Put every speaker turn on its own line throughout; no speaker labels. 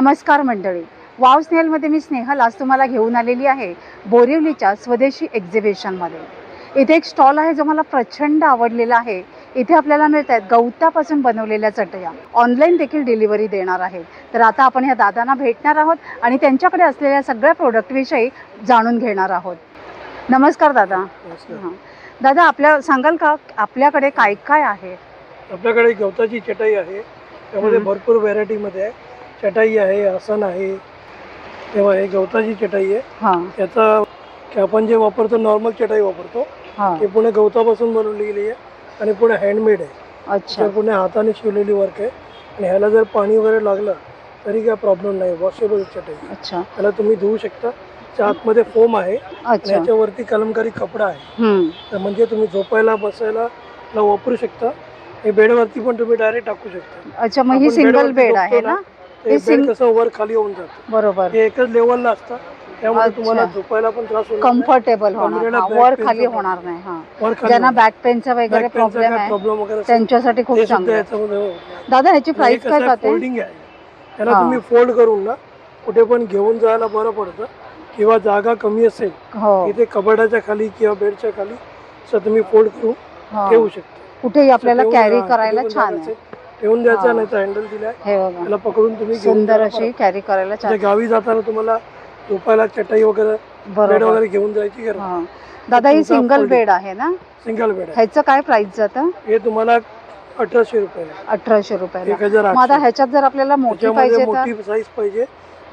नमस्कार मंडळी. वाव स्नेहलमध्ये मी स्नेहल. आज तुम्हाला घेऊन आलेली आहे बोरिवलीच्या स्वदेशी एक्झिबिशनमध्ये इथे एक स्टॉल आहे जो मला प्रचंड आवडलेला आहे. इथे आपल्याला मिळत आहेत गवतापासून बनवलेल्या चटया. ऑनलाईन देखील डिलिव्हरी देणार आहेत तर आता आपण ह्या दादांना भेटणार आहोत आणि त्यांच्याकडे असलेल्या सगळ्या प्रोडक्टविषयी जाणून घेणार आहोत. नमस्कार दादा. हां. दादा आपल्या सांगाल का आपल्याकडे काय काय आहे?
आपल्याकडे गवताची चटाई आहे. त्यामध्ये. भरपूर व्हरायटीमध्ये आहे. चटाई आहे आसन आहे. तेव्हा हे गवताची चटाई आहे.
हां.
त्याचा की आपण जे वापरतो नॉर्मल चटाई वापरतो
हां.
ते पुणे गवतापासून बनवलेली आहे आणि पुणे हँडमेड आहे.
अच्छा.
ते पुणे हाताने शिवलेली वर्क आहे. आणि ह्याला जर पाणी वगैरे लागलं तरी काय प्रॉब्लेम नाही. वॉशेबल चटाई. आहे.
अच्छा.
त्याला तुम्ही धुवू शकता. आतमध्ये फोम आहे. आणि
अच्छा.
याच्यावरती कलमकारी कपडा आहे.
हम्म.
तर म्हणजे तुम्ही झोपायला बसायला ला वापरू शकता. हे बेडवरती पण तुम्ही डायरेक्ट टाकू शकता.
अच्छा मग ही
आपण
सिंगल
बेडवरती
बेड आहे
ना? ते बेड
सिंग-
कसं वर खाली होऊन जातं
बरोबर
हे एकच लेवलला असतं त्यामुळे. तुम्हाला झोपायला पण त्रास होणार.
कम्फर्टेबल होणार हा, वर खाली होणार नाही हा
खाली
ज्यांना
होणार.
बॅक पेनचा वगैरे
Back pain चा
प्रॉब्लेम
काय
आहे
वगैरे असेल,
त्यांच्यासाठी खूप
ते सुद्धा
चांगलं आहे.
याच्यामध्ये.
दादा ह्याची
हे
प्राइस
कसं
काय
आहे,
जाते
folding आहे त्याला
हा.
तुम्ही फोल्ड करून ना कुठे पण घेऊन जायला बरं पडतं किंवा जागा कमी असेल
हो
इथे कबडाच्या खाली किंवा बेडच्या खाली असं तुम्ही फोल्ड करून
हा.
ठेवू शकता
कुठेही आपल्याला कॅरी करायला छान आहे
ठेवून द्यायचा
हा.
नाही तर हँडल दिलाय.
हे बघा.
त्याला पकडून तुम्ही घेऊन
सुंदर
जायला
अशी. कॅरी करायला
म्हणजे
छान
गावी जाताना तुम्हाला झोपायला चटाई वगैरे बेड
बरोबर.
वगैरे घेऊन जायची गरज
हा. दादा ही
तुमचा
सिंगल. बेड आहे ना?
सिंगल बेड आहे.
ह्याचं काय प्राइस जातं?
हे तुम्हाला अठराशे रुपये
अठराशे रुपयाला.
एक हजार
मग आता
आठशे
ह्याच्यात जर आपल्याला मोठी
त्याच्यामध्ये
पाहिजे तर?
मोठी साईज पाहिजे.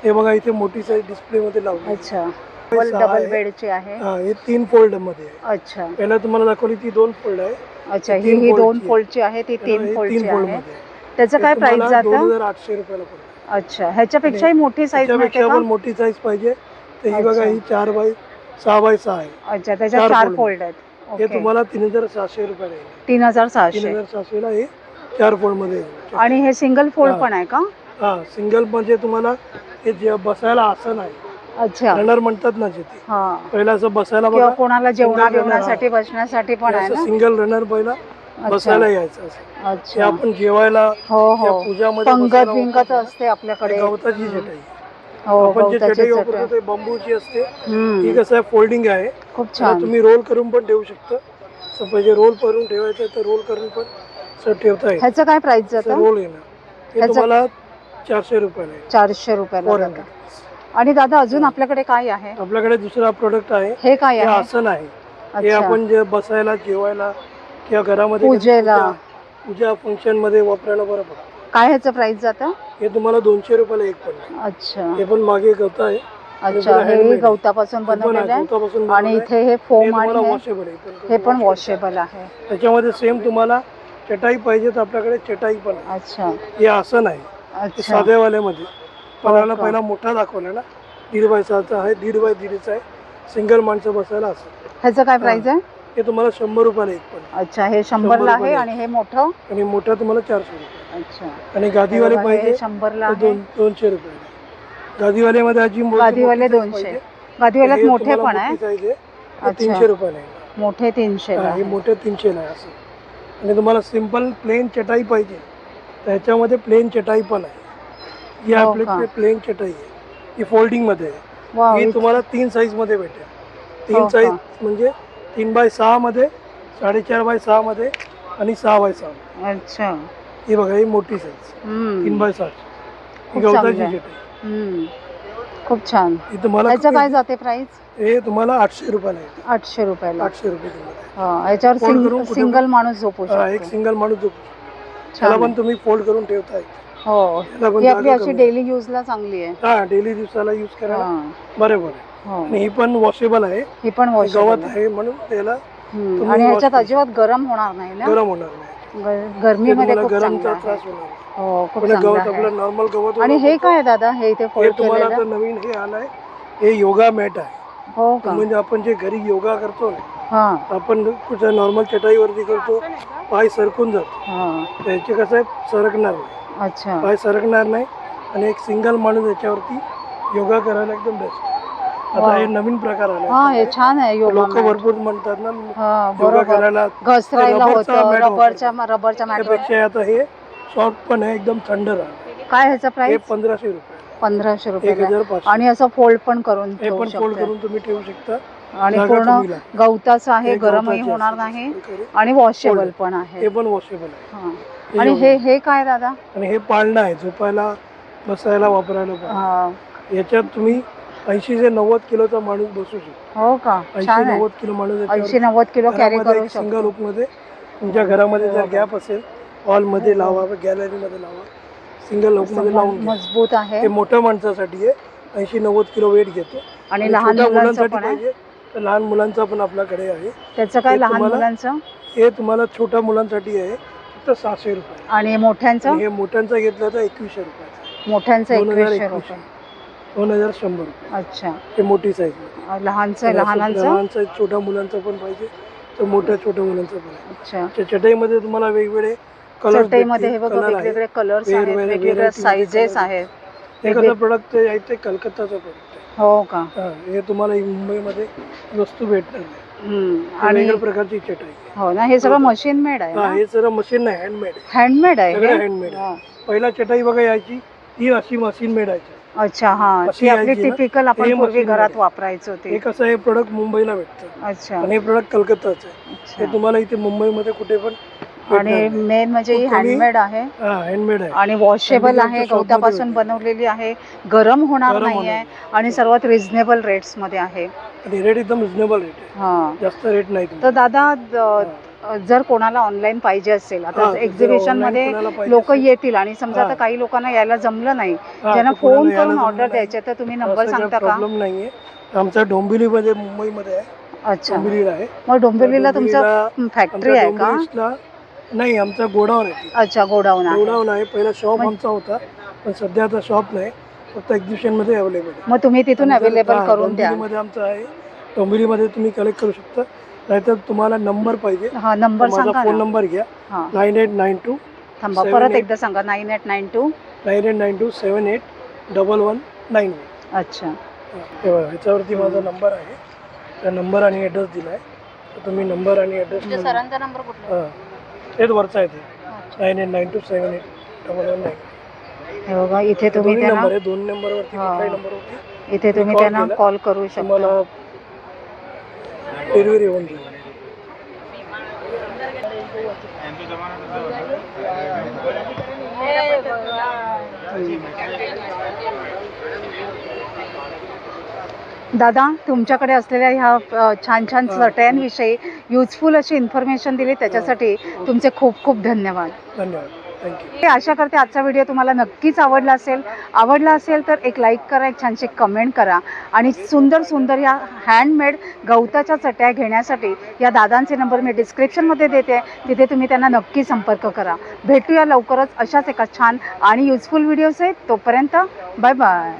ते बघा इथे मोठी साईज डिस्प्ले मध्ये लावली.
अच्छा. डबल
आहे.
बेडची आहे.
हा हे तीन फोल्डमध्ये. आहे
अच्छा.
पहिला तुम्हाला दाखवली ती दोन फोल्ड आहे.
अच्छा ही
तीन
ही दोन
ची.
फोल्डची आहे ती तीन फोल्डची
फोल्ड
आहे. त्याचं काय प्राइस
दोन
जातं?
हजार आठशे रुपयाला पडतं.
अच्छा ह्याच्यापेक्षाही मोठी साईज मिळते का?
मोठी साईज पाहिजे. तर ही बघा
अच्छा.
ही चार बाय सहा बाय सहा आहे.
अच्छा त्याच्यात
चार
चार
fold.
फोल्ड आहेत.
हे
ओके.
तुम्हाला तीन हजार सहाशे रुपयाला येईल.
तीन हजार
तीन
सहाशे
हजार सहाशेला हे चार फोल्डमध्ये येईल.
आणि हे सिंगल फोल्ड
हा.
पण आहे का?
हा सिंगल म्हणजे तुम्हाला हे जे बसायला आसन आहे
अच्छा.
रनर म्हणतात ना जिथे.
हा.
पहिला असं बसायला
किंवा
बघा.
कोणाला जेवणा
runner,
जेवणासाठी बसण्यासाठी पण आहे ना?
सिंगल रनर पहिला बसायला यायचं असं. ते
अच्छा.
आपण जेवायला
हो
या
हो.
पूजामध्ये
पंगत
बसायला
बिंगत
वापरतो. ना,
असते आपल्याकडे.
ते गवताची चटई.
हो
आपण जे
गवताची
चटई
चटई.
वापरतो ते बांबूची असते. ही
हम्म,
कसं आहे फोल्डिंग आहे.
खूप
त्याला
छान.
तुम्ही रोल करून पण ठेवू शकता. असं पाहिजे रोल करून ठेवायचं तर रोल करून पण असं ठेवता येईल
ह्याचं काय प्राइस जातं
रोल येणार. ते
ह्याचं-
तुम्हाला चारशे रुपयाला
चारशे रुपयाला
फोर
जातं.
हंड्रेड
आणि दादा अजून आपल्याकडे काय आहे?
आपल्याकडे दुसरा प्रोडक्ट आहे.
हे काय
हे
आहे?
आसन आहे. हे
अच्छा.
आपण जे बसायला जेवायला किंवा घरामध्ये
पूजेला.
पूजा- पूजा फंक्शनमध्ये वापरायला बरं पडतं.
काय ह्याचं प्राइस जातं?
हे तुम्हाला दोनशे रुपयाला एक पण
अच्छा.
हे पण मागे गवत आहे.
अच्छा हे
handmade.
गवतापासून
हे पण
बनवलेलं आहे.
गवतापासून
आणि. इथे हे
हे
फोम
तुम्हाला
आणि हे-
आहे.
हे पण वॉशेबल आहे.
त्याच्यामध्ये सेम तुम्हाला चटाई पाहिजे तर आपल्याकडे चटाई पण आहे.
अच्छा.
हे आसन आहे. हे
अच्छा.
साधेवाल्यामध्ये पणाला
का?
पहिला मोठा दाखवला ना दीड बाय सहाचा आहे दीड बाय दीडचा आहे. सिंगल माणसं बसायला असं.
ह्याचं काय प्राइस आहे?
हे तुम्हाला शंभर रुपयाला एक पण.
अच्छा हे शंभरला आहे आणि हे मोठं?
आणि मोठा तुम्हाला चारशे रुपये.
अच्छा.
आणि गादीवाले
हे
पाहिजे
शंभरला
तर
आहे.
दोन दोनशे रुपये. गादीवाल्यामध्ये अजी मोठी-
गादीवाले
मोठी size
दोनशे.
पाहिजे.
गादीवाल्यात
हे
मोठे
तुम्हाला
पण आहे.
मोठी size आहे. हे
अच्छा.
तीनशे रुपयाला आहे.
मोठे तीनशे
हा, हे मोठे तीनशेला आहे असं. आणि तुम्हाला सिंपल प्लेन चटाई पाहिजे. तर ह्याच्यामध्ये प्लेन चटाई पण आहे. ही
हो का?
प्लेन चटाई आहे ही फोल्डिंगमध्ये आहे. ही तुम्हाला तीन साईजमध्ये भेटेल.
हो
तीन
का?
साईज म्हणजे तीन बाय सहा मध्ये साडेचार बाय सहा मध्ये आणि सहा बाय सहा
अच्छा.
ही बघा ही मोठी साईज
हम्म.
तीन बाय सात ही
खूप
गवताची
चांगलं आहे.
चटाई
हम्म. खूप छान.
ही तुम्हाला
ह्याचं काय जाते प्राइस
हे तुम्हाला आठशे रुपयाला
आठशे रुपयाला.
आठशे रुपये
हा, याच्यावर
फोल्ड
सिंग-
करून कुठे
सिंगल माणूस झोपू
हा, एक
शकतो.
सिंगल माणूस झोपू त्याला
छान
पण तुम्ही फोल्ड करून ठेवताय.
हो.
त्याला पण
ही आपली
जागा
अशी
कमी. आहे.
डेली यूजला चांगली आहे.
हा डेली दिवसाला यूज करायला
हा,
बरोबर आहे.
हो.
आणि ही पण वॉशेबल आहे.
ही पण
गवत
वॉशेबल
आहे म्हणून त्याला
हम्म.
तुम्ही
आणि
wash
ह्याच्यात
करू
अजिबात गरम होणार नाही ना?
गरम होणार नाही.
ग-
ते
गरमीमध्ये
तुम्हाला
खूप चांगलं
गरमचा
आहे.
त्रास होणार नाही.
हो खूप
पण
चांगलं
गवत
आहे.
आपलं नॉर्मल गवत
आणि हे. काय दादा? हे इथे
हे
फोल्ड
तुम्हाला आता नवीन हे आलंय. हे योगा मॅट आहे.
हो का?
म्हणजे आपण जे घरी योगा करतो ना
हा.
आपण कुठं नॉर्मल चटाईवरती करतो पाय सरकून जातो.
हा.
त्याचे कसं आहे सरकणार नाही.
अच्छा.
पाय सरकणार नाही आणि एक सिंगल माणूस याच्यावरती योगा करायला एकदम बेस्ट आता. हे नवीन प्रकार
हा हे
आले
छान आहे योगा
लोक. भरपूर म्हणतात ना
हा
योगा
बरोबर.
करायला
घसरायला
रबरचा
होतं
mat
रबरच्या रबरच्या
त्यापेक्षा आता हे सॉफ्ट पण आहे एकदम थंड राहणार
काय ह्याचं
हे
प्राइस
पंधराशे रुपये.
पंधराशे
एक
रुपयाला
हजार पाचशे.
आणि असं फोल्ड पण करून
हे
ठेवू
पण फोल्ड
शकते.
करून तुम्ही ठेवू शकता.
आणि पूर्ण. गवताचं आहे
हे
गरमही होणार. नाही
हे.
आणि वॉशेबल. पण
हे
आहे
पण वॉशेबल आहे
हा.
हे
आणि. हे हे काय दादा
आणि हे पाळणं आहे झोपायला बसायला वापरायला
हा.
याच्यात तुम्ही ऐंशी ते नव्वद किलोचा माणूस बसू शकतो
हो का
ऐंशी नव्वद किलो माणूस
ऐंशी नव्वद किलो कॅरी करू
सिंगल हुकमध्ये तुमच्या घरामध्ये
हो
जर? गॅप असेल हॉलमध्ये लावा गॅलरी मध्ये लावा सिंगल हुकमध्ये लावून.
मजबूत आहे
हे मोठ्या माणसासाठी आहे ऐंशी नव्वद किलो वेट घेतो
आणि लहान
मुलांसाठी पाहिजे तर लहान मुलांचा पण आपल्याकडे आहे.
त्याचं काय
हे
लहान
तुम्हाला-
मुलांचं?
हे तुम्हाला छोट्या मुलांसाठी आहे फक्त सहाशे रुपये.
आणि मोठ्यांचं?
आणि हे मोठ्यांचं घेतलं तर एकवीसशे रुपयाचं
मोठ्यांचं
दोन हजार
एकवीसशे
एकवीसशे.
रुपये.
दोन हजार शंभर रुपये.
अच्छा.
हे मोठी साईज
लहानचं लहानांचं?
लहान साईज छोट्या मुलांचं पण पाहिजे तर मोठ्या छोट्या मुलांचं पण आहे.
अच्छा.
त्या चटईमध्ये तुम्हाला वेगवेगळे कलर
चटईमध्ये हे बघा वेगवेगळे कलर्स आहेत
वेगवेगळे
वेगवेगळ्या साईजेस. आहेत.
हे कसं प्रोडक्ट आहे ते कलकत्ताचं प्रोडक्ट आहे.
हो का?
हा, हे तुम्हाला मुंबईमध्ये वस्तू भेटणार नाही.
हम्म.
हे
आणि
वेगळ्या प्रकारची चटई आहे.
हो ना हे सगळं मशीन मेड आहे
हा
ना?
हे सर्व मशीन नाही हँडमेड आहे.
हँडमेड आहे
सगळं
हे?
आहे.
हा.
पहिला चटई बघा यायची ती अशी मशीन मेड आहे.
अच्छा हा
अशी
ती आपली
यायची ना,
टिपिकल आपण
हे
पूर्वी
machine
घरात. वापरायचो
हे
ते
कसं हे प्रोडक्ट मुंबईला भेटतं.
अच्छा.
आणि हे प्रोडक्ट कलकत्ताचं आहे.
अच्छा.
हे तुम्हाला इथे मुंबईमध्ये कुठे पण
आणि. मेन म्हणजे ही हँडमेड आहे.
हँडमेड आहे.
आणि वॉशेबल आहे. गवतापासून
मध्ये
बनवलेली आहे. गरम होणार नाही. आहे. आणि सर्वात रिझनेबल रेट्समध्ये आहे.
रेट एकदम रिजनेबल रेट आहे.
हा.
जास्त रेट नाही
तर. दादा जर कोणाला ऑनलाईन पाहिजे असेल आता
एक्झिबिशनमध्ये
लोक येतील आणि समजा. आता काही लोकांना यायला जमलं नाही ज्यांना फोन करून ऑर्डर. द्यायचे तर तुम्ही नंबर सांगता का?
नाहीये. आमचा डोंबिवलीमध्ये मुंबईमध्ये आहे.
अच्छा.
डोंबिवलीला आहे.
मग डोंबिवलीला तुमचं फॅक्टरी आहे का?
नाही आमचा गोडाऊन आहे
अच्छा गोडाऊन आहे.
गोडाऊन आहे. पहिला शॉप
मग-
आमचा होता पण सध्या आता शॉप नाही. फक्त एक्झिबिशनमध्ये अवेलेबल आहे.
मग तुम्ही तिथून अवेलेबल करून द्या.
डोंबिवलीमध्ये आमचं आहे. डोंबिवलीमध्ये तुम्ही कलेक्ट करू शकता. नाहीतर तुम्हाला नंबर पाहिजे.
हा नंबर सांगा
फोन नंबर घ्या.
हा.
नाईन एट नाईन टू
थांबा परत एकदा सांगा. Nine eight nine two
nine eight nine two seven eight double one nine one
अच्छा.
ह्याच्यावरती माझा नंबर आहे. त्या नंबर आणि ॲड्रेस दिला आहे तुम्ही नंबर आणि ॲड्रेस
सरांचा नंबर कुठला?
तेच वरचा आहे ते. Nine eight nine two seven eight double one nine
हे बघा इथे तुम्ही
दोन्ही
त्यांना
नंबर आहे. दोन नंबरवरती
हा.
कुठलाही नंबरवरती
इथे तुम्ही
call
त्यांना
केला.
कॉल करू शकता.
तुम्हाला डिलिव्हरी होऊन जाईल.
दादा तुमच्याकडे असलेल्या ह्या छान छान. चटयांविषयी युजफुल अशी इन्फॉर्मेशन दिली त्याच्यासाठी तुमचे खूप खूप धन्यवाद.
धन्यवाद. थँक्यू
आशा करते आजचा व्हिडिओ तुम्हाला नक्कीच आवडला असेल. आवडला असेल तर एक लाईक करा एक छानशी कमेंट करा. आणि सुंदर सुंदर या हँडमेड गवताच्या चट्या घेण्यासाठी या दादांचे नंबर मी डिस्क्रिप्शनमध्ये देते. तिथे तुम्ही त्यांना नक्की संपर्क करा. भेटूया लवकरच अशाच एका छान आणि युजफुल व्हिडिओज आहेत. तोपर्यंत बाय बाय